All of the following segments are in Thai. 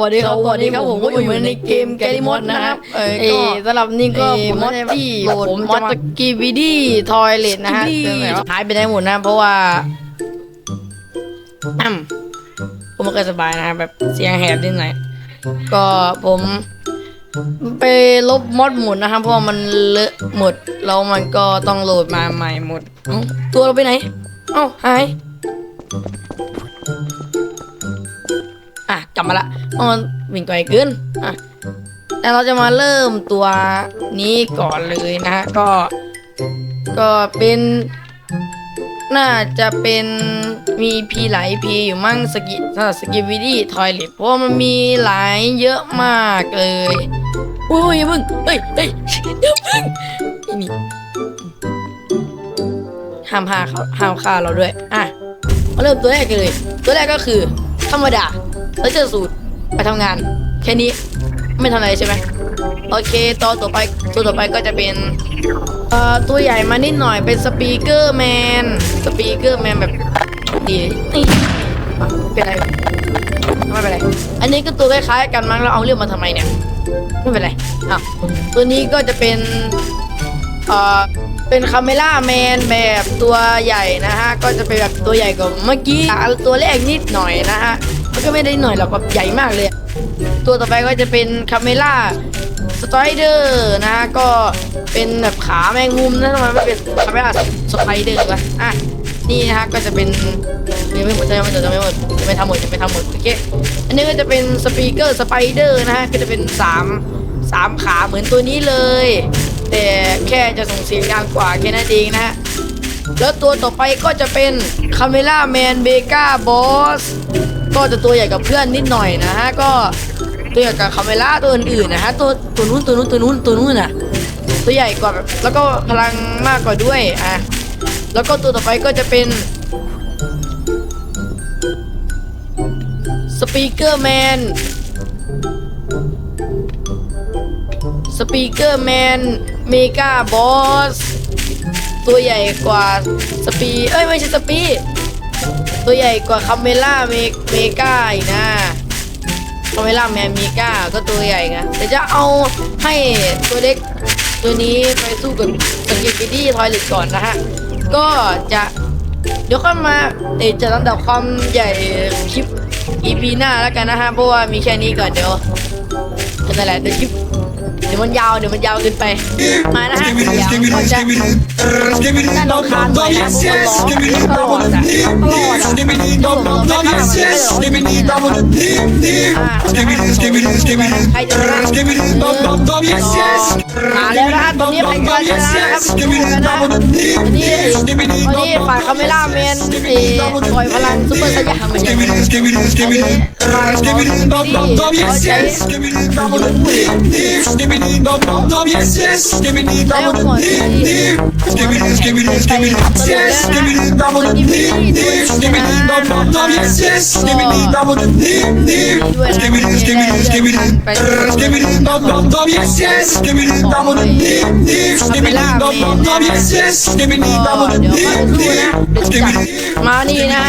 วัสดีครับสวัสดีครับผมก็อยู่ในเกมแกลิมอดนะครับเออเอก็อสำหรับนี่ก็เอ่อมอดไม่ได้ที่โหลดผมมอจะดมากีวีดีทอยเลทนะฮะที่หายไปได้หมดนะเพราะว่าอืมผมไม่เคยสบายนะครับแบบเสียงแหบนิดหน่อยก็ผมไปลบมอดหมดนะครับเพราะว่ามันเลอะหมดแล้วมันก็ต้องโหลดมาใหม่หมดเอ้าตัวเราไปไหน เอ้าหาย อะกลับมาละอ๋อวิ่งไกลเกินอะแต่เราจะมาเริ่มตัวนี้ก่อนเลยนะฮะก็ ก็เป็น น่าจะเป็นมีพีหลายพีอยู่มั่งสกิสำหรับสกิวิดี้ทอยเลทเพราะมันมีหลายเยอะมากเลยโอ้ยอย่าเพิ่งเฮ้ยเฮ้ยอย่าเพิ่งนี่ห้ามพาเขาห้ามฆ่าเราด้วย อะมาเริ่มตัวแรกกันเลย ตัวแรกก็คือธรรมดา แล้วเจอสูตรไปทำงาน แค่นี้ไม่ทำอะไรใช่ไหมโอเคตัวต่อไปตัวต่อไปก็จะเป็นเอ่อตัวใหญ่มานิดหน่อยเป็นสปีกเกอร์แมนสปีกเกอร์แมนแบบดีนี่เป็นไรไม่เป็นไร อันนี้ก็ตัวคล้ายๆกันมั้งเราเอาเรื่องมาทำไมเนี่ยไม่เป็นไรอะตัวนี้ก็จะเป็นเอ่อเป็นคาเมล่าแมนแบบตัวใหญ่นะฮะก็จะเป็นแบบตัวใหญ่กว่าเมื่อกี้ตัวแรกนิดหน่อยนะฮะ ก็ไม่ได้หน่อยหรอกแบบใหญ่มากเลย ตัวต่อไปก็จะเป็นคาเมล่าสไตรเดอร์นะ ก็เป็นแบบขาแมงมุมนะทำไมไม่เป็นคาเมล่าสไตรเดอร์วะอะนี่นะฮะก็จะเป็นยังไม่หมดจะไม่หมดจะไม่หมดจะไม่ทำหมดจะไม่ทำหมดโอเคอันนี้ก็จะเป็นสปีกเกอร์สไปเดอร์นะฮะก็จะเป็นสามสามขาเหมือนตัวนี้เลย แต่แค่จะส่งเสียงดังกว่าแค่นั้นเองนะฮะแล้วตัวต่อไปก็จะเป็นคาเมล่าแมนเบกาบอส ก็จะตัวใหญ่กับเพื่อนนิดหน่อยนะฮะก็ตัวใหญ่กับคาเมล่าตัวอื่นๆนะฮะตัวตัวนู้นตัวนู้นตัวนู้นตัวนู้นน่ะตัวใหญ่กว่าแบบแล้วก็พลังมากกว่าด้วยอะแล้วก็ตัวต่อไปก็จะเป็นสปีกเกอร์แมนสปีกเกอร์แมนเมกาบอสตัวใหญ่กว่าสปีเอ้ยไม่ใช่สปี ตัวใหญ่กว่าคาเมล่าเมเมกาอีกนะคาเมล่าแมนเมกาก็ตัวใหญ่ไงเดี๋ยวจะเอาให้ตัวเล็กตัวนี้ไปสู้กับสกิปปี้ทอยเลตก่อนนะฮะ ก็จะเดี๋ยวค่อยมาเดี๋ยวจะลำดับความใหญ่คลิป EP หน้าแล้วกันนะฮะเพราะว่ามีแค่นี้ก่อนเดี๋ยวนั่นแหละเดี๋ยวคลิป ดี๋ยวมันยาวเดี๋ยวมันยาวเกินไปมานะฮะเดี๋ยวก็จะน่ารำคาญหน่อยนะผมก็ร้องตลอดอะตลอดอะที่ผมไม่ทำอะไรไม่หรอกที่มันอ่าใครจะชนะหนึ่งสองมาแล้วนะฮะตอนนี้ใครจะชนะครับดูกันนะตอนนี้ตอนนี้ฝ่ายคาเมล่าแมนเอปล่อยพลังซุปเปอร์สยามเหมือนกันอันนี้ฝ่ายของที่เขาใช้แล้วหมดที่มานี่นะ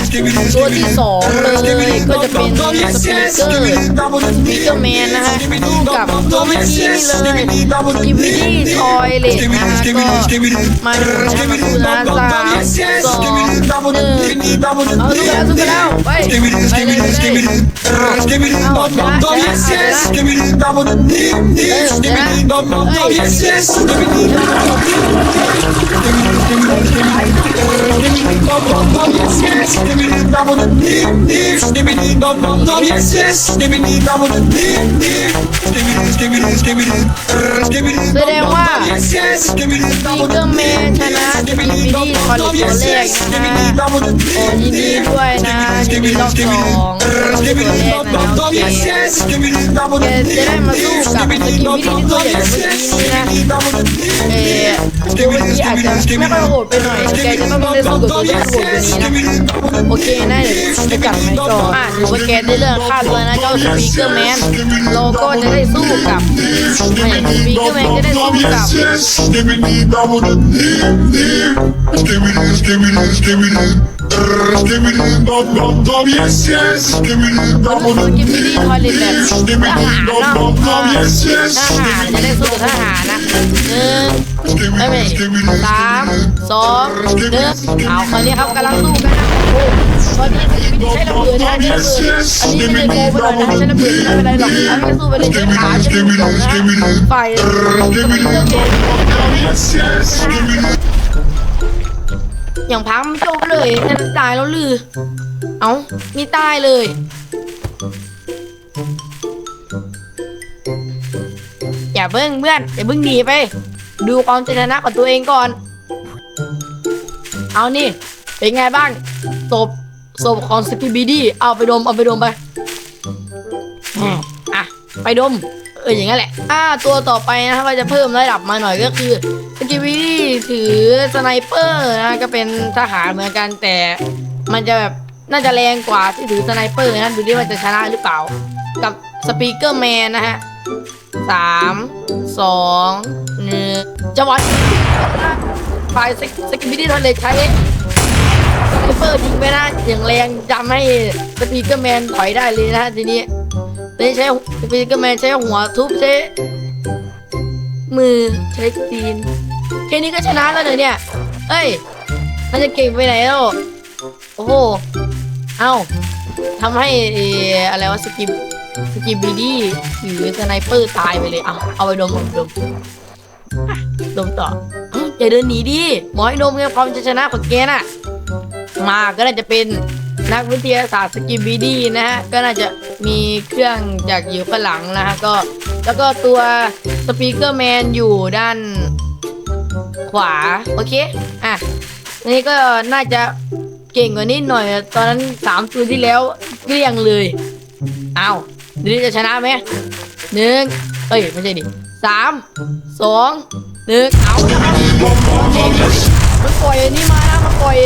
ตัวที่สองเลยก็จะเป็นสปีกเกอร์สปีกเกอร์แมนนะฮะคู่กับตัวเมื่อกี้นี่เลยกิมมี่ทอยเลทนะฮะก็มาดูนะมาดูนะสามสองหนึ่งเอาสู้กันแล้วสู้กันแล้วไปไปเลยไปเลยเอาชนะชนะชนะเออชนะเอ้ยแสดงว่าสปีกเกอร์แมนชนะสปีดดี้คอลเลตตัวแรกนะโอ้ยินดีด้วยนะยินดีรอบสองตัวแรกนะโอเคแกจะได้มาสู้กับสกิมมี่ที่ตัวใหญ่กว่าเมื่อกี้นี้นะเออตัวเมื่อกี้อาจจะไม่ค่อยโหดไปหน่อยแกจะต้องได้สู้กับตัวที่โหดกว่านี้นะโอเคนะเดี๋ยวจะกลับมาก่อนอะถือว่าแกได้เรื่องค่าตัวนะเจ้าสปีกเกอร์แมนเราก็จะได้สู้กับไม่สปีกเกอร์แมนจะได้สู้กับ Give me the double the Give me this, give me this, give me this. Give me the bum bum bum, yes yes. Give me the มัน bum รู้สึก bum กินไม่ดีคอยเล่นแบบ Give me the เนาะ bum bum bum, yes yes. หารจะได้สู้กับทหารนะหนึ่ง Give ไม่ไม่สามสองหนึ่งเอาคราวนี้ครับกำลังสู้กันนะ โอ้ตอนนี้ใช้ระเบิดนะใช้ระเบิดอันนี้ไม่ได้โกงไปหน่อยนะใช้ระเบิดไม่เป็นไรหรอกอันนี้สู้ไปเลยใช้ขาใช้ลูกหลงนะฝ่ายจะมีเรื่อย่างพังมันจบเลยจะตายแล้วลือ เอ้ามีตายเลยอย่าเบิ้งเพื่อนอย่าเบิ้งหนีไป ดูความชนะของตัวเองก่อน เอานี่เป็นไงบ้าง ศพศพของสกิบิดี้เอาไปดมเอาไปดมไปอืมอะไปดม เอออย่างนั้นแหละ อ่าตัวต่อไปนะครับว่าจะเพิ่มระดับมาหน่อยก็คือสกิบิดี้ถือสไนเปอร์นะก็เป็นทหารเหมือนกันแต่มันจะแบบน่าจะแรงกว่าที่ถือสไนเปอร์นะดูดิว่าจะชนะหรือเปล่า กับสปีกเกอร์แมนนะฮะสามสองหนึ่งจังหวะฝ่ายสกิบิดี้ทอนเลใช้ เปอร์ยิงไปนะอย่างแรงจำให้สปีกเกอร์แมนถอยได้เลยนะทีนี้ไม่ใช้สปีกเกอร์แมนใช้หัวทุบใช้มือใช้ตีนแค่นี้ก็ชนะแล้วเลยเนี่ย เอ้ยมันจะเก่งไปไหนแล้ว โอ้โห เอ้าทำให้ออะไรวะสกิปสกิปบีดี้ถือสไนเปอร์ตายไปเลย เอาเอาไปดมเอาไปดมดมต่ออย่าเดินหนีดิหมอให้ดมไงความจะชนะของแกน่ะ มาก็น่าจะเป็นนักวิทยาศาสตร์สกิบีดี้นะฮะก็น่าจะมีเครื่องจากอยู่ข้างหลังนะฮะก็แล้วก็ตัวสปีกเกอร์แมนอยู่ด้านขวา โอเค อะ นี้ก็น่าจะเก่งกว่านิดหน่อย ตอนนั้นสามตัวที่แล้วเกลี้ยงเลยเอาเดี๋ยวนี้จะชนะไหมหนึ่งเอ้ย ไม่ใช่ดิสามสองหนึ่งเอาละครับมันปล่อยอันนี้มานะมันปล่อย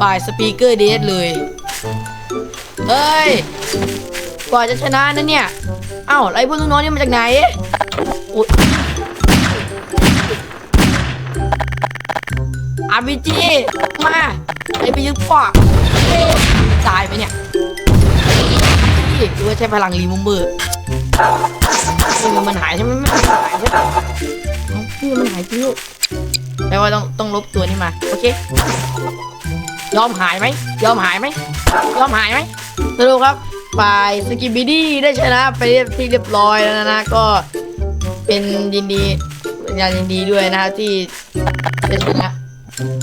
ฝ่ายสปีกเกอร์เดสเลยเฮ้ยกว่าจะชนะนะเนี่ย เอ้าไอ้พวกน้องๆนี่มาจากไหนอุ๊ยอาร์พีจีมาไอ้ไปยึดปากตายไปเนี่ยดูว่าใช้พลังรีมูเบอร์นี่มันหายใช่ไหมไม่หายใช่ปะเอ้านี่มันหายจริงลูกแปลว่าต้องต้องลบตัวนี้มา โอเค ยอมหายไหมยอมหายไหมยอมหายไหมสรุปครับฝ่ายสกิบิดี้ได้ชนะไปเรียบที่เรียบร้อยแล้วนะก็เป็นยินดีเป็นการยินดีด้วยนะครับที่ได้ชนะ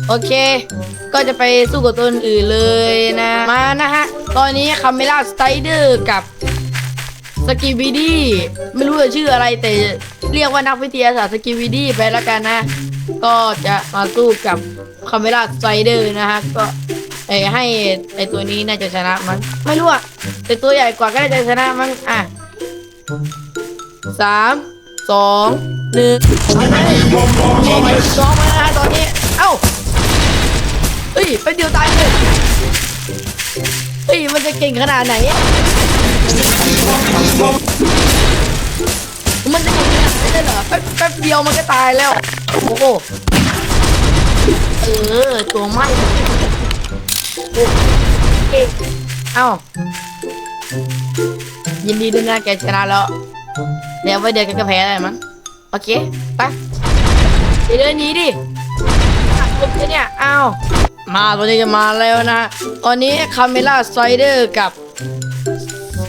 โอเค ก็จะไปสู้กับตัวอื่นเลยนะมานะฮะตอนนี้คาเมล่าสไตเดอร์กับสกิบิดี้ไม่รู้จะชื่ออะไรแต่เรียกว่านักวิทยาศาสตร์สกิบิดี้ไปแล้วกันนะ ก็จะมาสู้กับ คาเมล่าสไตเดอร์นะฮะก็ไอให้ไอตัวนี้น่าจะชนะมั้งไม่รู้อะแต่ตัวใหญ่กว่าก็น่าจะชนะมั้งอะสามสองหนึ่งเอาไปสองมาแล้วฮะตอนนี้เอ้าเฮ้ยไปเดียวตายเลยเฮ้ยมันจะเก่งขนาดไหนมันจะเก่งขนาดไหนได้เหรอแป๊บแป๊บเดียวมันก็ตายแล้วโอ้โห เออ ตัวไหม้โอ้เก่เอ้า ยินดีด้วยนะแกชนะแล้ว เดี๋ยวไว้เดี๋ยวแกก็แพ้ได้มั้ง โอเค ไปเดินหนี้ดิปุ๊บเนี่ย เอ้า มาตัวนี้จะมาแล้วนะ ตอนนี้คาเมล่าสไ i เดอร์กับ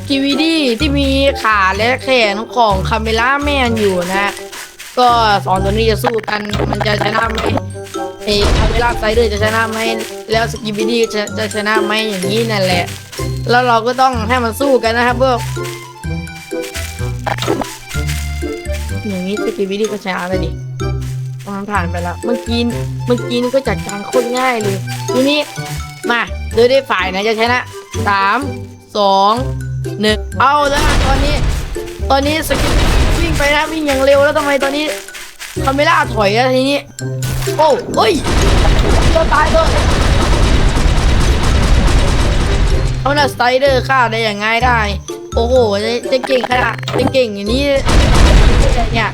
กีวีดีที่มีขาและแขนของคาเมล่าแมนอยู่นะ ก็สองตัวนี้จะสู้กัน มันจะชนะไหม เอคาเมล่าไ i เดอร์จะชนะไหมแล้วสกิบิดี้จะจะชนะไหมอย่างนี้นั่นแหละ แล้วเราก็ต้องให้มันสู้กันนะครับพวกอย่างนี้สกิบิดี้ก็ชนะเลยดิมันผ่านไปแล้วเมื่อกี้เมื่อกี้นี่ก็จัดการโคตรง่ายเลยทีนี้มาโดยได้ฝ่ายไหนจะชนะสามสองหนึ่งเอาแล้วตอนนี้ตอนนี้สกิปวิ่งไปนะวิ่งอย่างเร็วแล้วทำไมตอนนี้คาเมล่าถอยแล้วทีนี้ โอ้เฮ้ยเราตายเลยเอาน่ะสไตเดอร์ฆ่าได้อย่างง่ายได้ โอ้โหจะจะเก่งขนาดจะเก่งอย่างนี้เนี่ย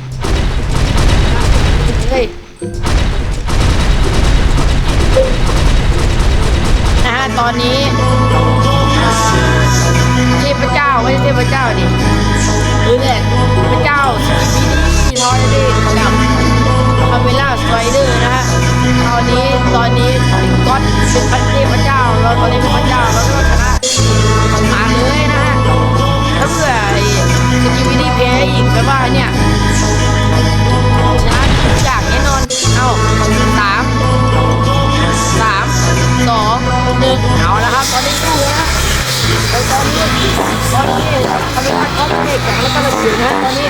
เฮ้ยนะฮะตอนนี้เทพเจ้าไม่ใช่เทพเจ้าดิหรือเนี่ยเทพเจ้าสกิปปี้ทอยเดกับ เมล่าสไตเดอร์นะฮะตอนนี้ตอนนี้เป็นก๊อตเป็นพระเทพเจ้า เราตอนนี้เป็นพระเจ้าเราก็ชนะมาเลยนะฮะถ้าเผื่อไอ้สกิวิดี้แพ้อีกแปลว่าเนี่ยชนะทุกอย่างแน่นอนเอ้าสามสามสองหนึ่งเอาละครับตอนนี้สู้นะแล้วตอนนี้ตอนนี้ทำเป็นพักก็เด็กแข็งแล้วก็ระเบิดนะตอนนี้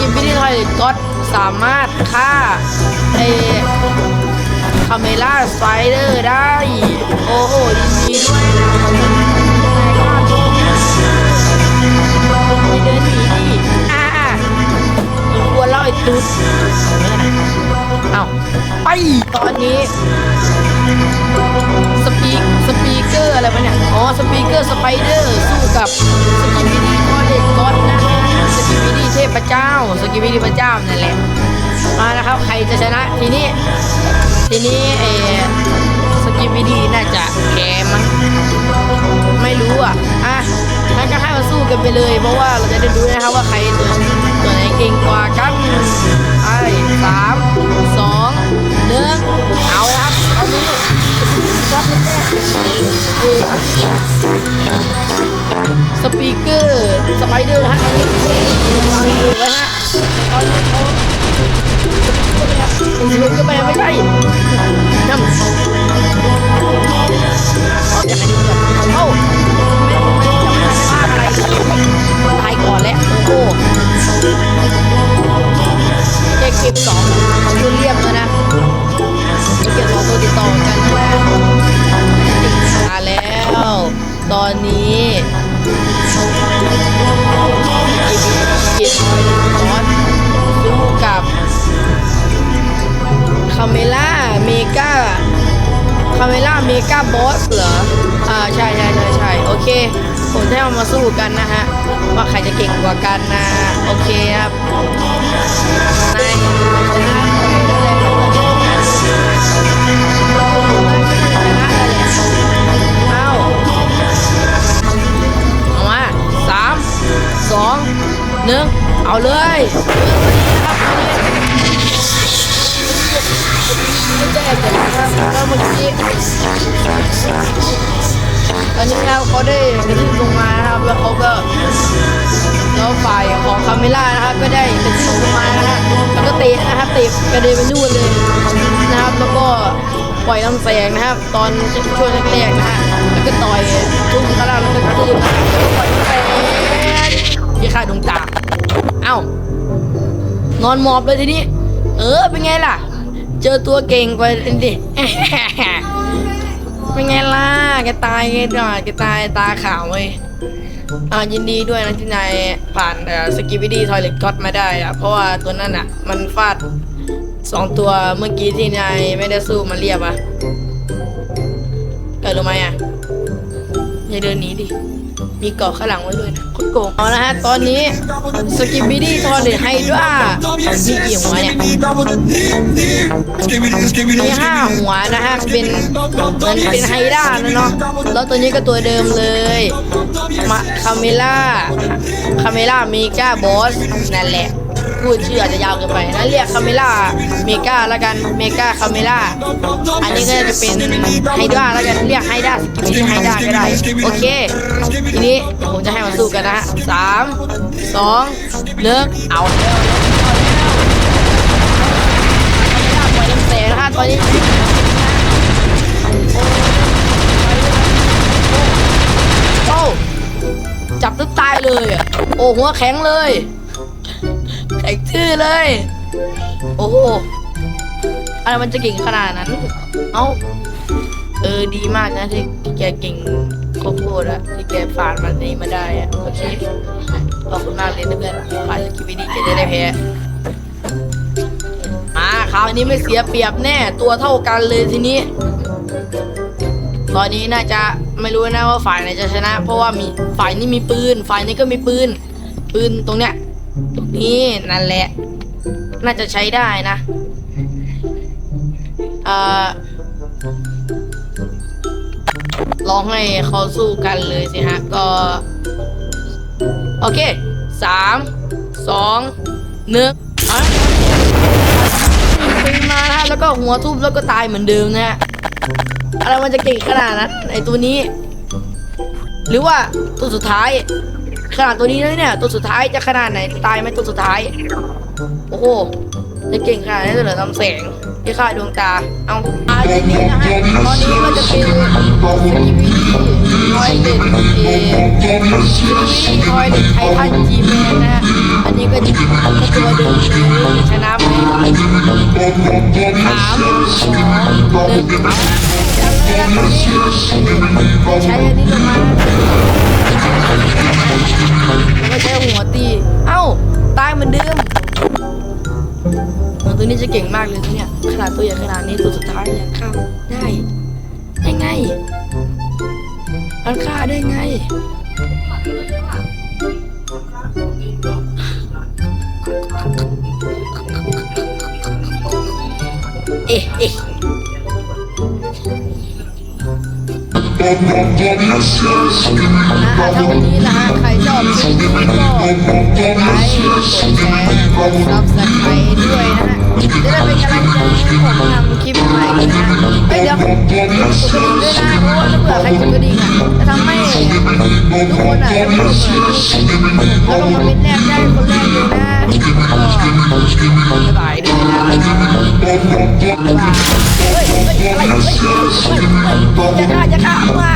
กิปปี้ที่ทอยก็สามารถฆ่าไอคาเมล่าสไปเดอร์ได้ โอ้โหยินดีด้วยนะเดินหนี ไอ้ตุ๊ดเอาไปตอนนี้ สปีกสปีกเกอร์อะไรวะเนี่ย อ๋อ สปีกเกอร์สไปเดอร์สู้กับสกิปปี้ดีก็เด็กก็อดนะสกิปปี้ดีเทพเจ้า สกิปปี้ดีพระเจ้านั่นแหละ มานะครับ ใครจะชนะทีนี้ ทีนี้เอสกิปปี้ดีน่าจะแพ้มั้ง ไม่รู้อะ อะงั้นก็ให้มาสู้กันไปเลย เพราะว่าเราจะได้รู้นะครับว่าใครตัว ตัวไหนเก่งกว่ากันไอ้สามสองหนึ่งเอาครับเอานี้ครับแรกสปีกเกอร์สไปเดอร์ฮะอังอยู่ไว้ฮะตอนนี้เขาสปีกเกอร์ไปไม่ใช่นั่น แก มาสู้กันนะฮะ ว่าใครจะเก่งกว่ากันนะ โอเคครับนายเอาเอามาสามสองหนึ่งเอาเลยไม่แจ้งกันนะครับแล้วเมื่อกี้ ตอนนี้นะครับเขาได้กระทืบลงมานะครับ แล้วเขาก็แล้วฝ่ายของคาเมล่านะครับก็ได้กระทืบลงมานะฮะแล้วก็เตะนะครับเตะกระเด็นไปนู่นเลยนะครับ แล้วก็ปล่อยลำแสงนะครับ ตอนช่วงแรกๆนะฮะแล้วก็ต่อยทุ่มกระลาแล้วก็กระทืบแล้วก็ปล่อยลำแสงยี่ข่าดวงตาเอ้านอนหมอบเลยทีนี้ เออเป็นไงล่ะ เจอตัวเก่งไปดิ เป็นไงล่ะแกตายแกตายแกตายตาขาวเว้ยอ่ายินดีด้วยนะที่นายผ่านสกิวิดี้ทอยเลตก็อดมาได้อะเพราะว่าตัวนั้นอะมันฟาดสองตัวเมื่อกี้ที่นายไม่ได้สู้มาเรียบอะเกิดรู้ไหมอะอย่าเดินหนีดิ มีเกาะข้างหลังไว้ด้วยนะคุณโกงเอาละฮะตอนนี้สกิบิดี้ทอนเลตไฮด้ามีกี่หัวเนี่ยมีห้าหัวนะฮะเป็นเหมือนเป็นไฮด้านะเนาะแล้วตัวนี้ก็ตัวเดิมเลยมาคาเมล่าคาเมล่าเมกาบอสนั่นแหละ พูดชื่ออาจจะยาวเกินไปนะเรียกคาเมล่าเมกาแล้วกันเมกาคาเมล่าอันนี้ก็จะเป็นไฮด้าแล้วกันเรียกไฮด้าสกิลที่ไฮด้าก็ได้โอเค ทีนี้ผมจะให้มาสู้กันนะฮะสามสองเลิกเอาเตะนะคะตอนนี้โอ้จับตึ๊บตายเลย โอ้หัวแข็งเลย แข็งชื่อเลย โอ้โหอะไรมันจะเก่งขนาดนั้น เอ้า เออดีมากนะที่ที่แกเก่งโคตรอะที่แกผ่านมันนี้มาได้อะโอเคขอบคุณมากเลยนะเพื่อนผ่านสกิปวิดีแกจะได้แพ้มาคราวนี้ไม่เสียเปรียบแน่ ตัวเท่ากันเลยทีนี้ ตอนนี้น่าจะไม่รู้นะว่าฝ่ายไหนจะชนะ เพราะว่ามีฝ่ายนี้มีปืน ฝ่ายนี้ก็มีปืน ปืนตรงเนี้ย ตรงนี้นั่นแหละ น่าจะใช้ได้นะเอ่อลองให้เขาสู้กันเลยสิฮะ ก็ โอเคสามสองหนึ่งอะปืนมานะฮะแล้วก็หัวทุบแล้วก็ตายเหมือนเดิมนะฮะอะไรมันจะเก่งขนาดนั้นไอตัวนี้ หรือว่าตัวสุดท้าย ขนาดตัวนี้แล้วเนี่ย ตัวสุดท้ายจะขนาดไหนตายไหมตัวสุดท้าย โอ้โหจะเก่งขนาดนี้เลยเหรอทำแสงที่ฆ่าดวงตา เอาอาทีนี้นะฮะตอนนี้ก็จะเป็นสกีวีดีคอยเด็ดเอสกีวีดีคอยเด็ดไททันจีแมนนะฮะ อันนี้ก็จะก็ตัวเดิมเลยชนะไหมสามสองหนึ่งเอาใช้อันนี้ลงมา แล้วก็ใช้หัวตีเอ้าตายเหมือนเดิมหัวตัวนี้จะเก่งมากเลยนะเนี่ยขนาดตัวใหญ่ขนาดนี้ตัวสุดท้ายยังฆ่าได้ได้ไงมันฆ่าได้ไง คะถ้าวันนี้นะฮะใครชอบคลิปนี้ก็ไลค์กดแชร์กดซับสไครต์ด้วย จะได้เป็นกำลังใจให้ผมทำคลิปใหม่นะเอ้ยเดี๋ยวกดกระดิ่งด้วยนะเพราะว่าถ้าเผื่อใครกดกระดิ่งอะจะทำให้ทุกคนอะได้รู้แล้วก็มาเป็นแรกได้คนแรกเลยนะก็บายด้วยนะบายเฮ้ยเฮ้ยอะไรเฮ้ยเฮ้ยเฮ้ยอย่าฆ่าอย่าฆ่าว้า